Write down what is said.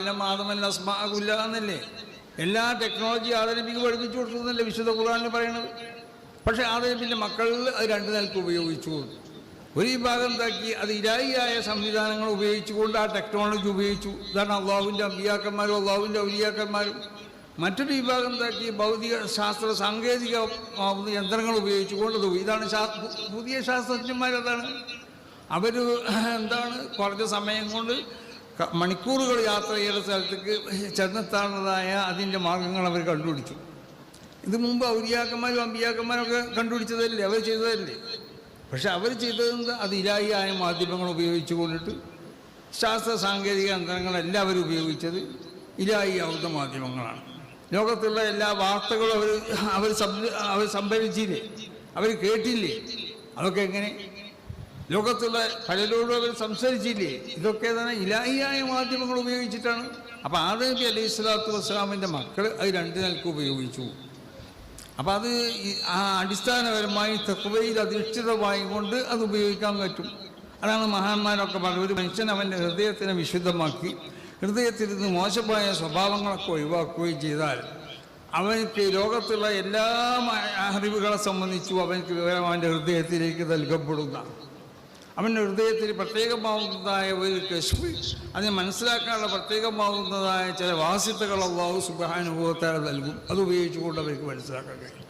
അസ്മാകുല്ല എന്നല്ലേ? എല്ലാ ടെക്നോളജി ആദരബിക്ക് പഠിപ്പിച്ചു കൊടുക്കുന്നല്ലേ വിശുദ്ധ ഖുർആനിൽ പറയണത് പക്ഷേ ആദരബിന്റെ മക്കൾ അത് രണ്ട് നിലയ്ക്ക് ഉപയോഗിച്ചു. ഒരു വിഭാഗം താക്കി അത് ഇരായിയായ സംവിധാനങ്ങൾ ഉപയോഗിച്ചുകൊണ്ട് ആ ടെക്നോളജി ഉപയോഗിച്ചു. ഇതാണ് അള്ളാഹുവിന്റെ അമ്പിയാക്കന്മാരും അള്ളാഹുവിന്റെ ഔലിയാക്കന്മാരും. മറ്റൊരു വിഭാഗം താക്കി ഭൗതിക ശാസ്ത്ര സാങ്കേതിക യന്ത്രങ്ങൾ ഉപയോഗിച്ചുകൊണ്ട് ഇതാണ് പുതിയ ശാസ്ത്രജ്ഞന്മാരതാണ്. അവർ എന്താണ്? കുറച്ച് സമയം കൊണ്ട് മണിക്കൂറുകൾ യാത്ര ചെയ്ത സ്ഥലത്തേക്ക് ചെന്നെത്താവുന്നതായ അതിന്റെ മാർഗങ്ങൾ അവർ കണ്ടുപിടിച്ചു. ഇത് മുമ്പ് ഔരിയാക്കന്മാരും അമ്പിയാക്കന്മാരും ഒക്കെ കണ്ടുപിടിച്ചതല്ലേ? അവർ ചെയ്തതല്ലേ? പക്ഷെ അവർ ചെയ്തത് അത് ഇലായിയായ മാധ്യമങ്ങൾ ഉപയോഗിച്ചു കൊണ്ടിട്ട് ശാസ്ത്ര സാങ്കേതിക യന്ത്രങ്ങളെല്ലാം അവർ ഉപയോഗിച്ചത് ഇലായി ആവുന്ന മാധ്യമങ്ങളാണ്. ലോകത്തുള്ള എല്ലാ വാർത്തകളും അവർ അവർ അവർ സംഭരിച്ചില്ലേ? അവർ കേട്ടില്ലേ? അതൊക്കെ എങ്ങനെ? ലോകത്തുള്ള പലരോടും അവർ സംസാരിച്ചില്ലേ? ഇതൊക്കെ തന്നെ ഇലാഹിയായ മാധ്യമങ്ങൾ ഉപയോഗിച്ചിട്ടാണ്. അപ്പോൾ ആദം നബി അലൈഹി സ്വലാത്തു വസ്സലാമിന്റെ മക്കൾ അത് രണ്ട് നിലയ്ക്ക് ഉപയോഗിച്ചു. അപ്പോൾ അത് ആ അടിസ്ഥാനപരമായി തെക്കുവയിൽ അധിഷ്ഠിതമായി കൊണ്ട് അത് ഉപയോഗിക്കാൻ പറ്റും. അതാണ് മഹാന്മാരൊക്കെ പറഞ്ഞത്. ഒരു മനുഷ്യൻ അവന്റെ ഹൃദയത്തിനെ വിശുദ്ധമാക്കി ഹൃദയത്തിൽ നിന്ന് മോശമായ സ്വഭാവങ്ങളൊക്കെ ഒഴിവാക്കുകയും ചെയ്താൽ അവനക്ക് ലോകത്തുള്ള എല്ലാ അറിവുകളെ സംബന്ധിച്ചും അവനക്ക് വിവരം അവന്റെ ഹൃദയത്തിലേക്ക് നൽകപ്പെടുന്നതാണ്. അവന്റെ ഹൃദയത്തിൽ പ്രത്യേകമാവുന്നതായ ഒരു കശ്മി അതിനെ മനസ്സിലാക്കാനുള്ള പ്രത്യേകമാവുന്നതായ ചില വാസിത്തകൾ അള്ളാഹു സുബാനുഭവത്താൽ നൽകും. അത് ഉപയോഗിച്ചുകൊണ്ട് അവർക്ക് മനസ്സിലാക്കാൻ കഴിയും.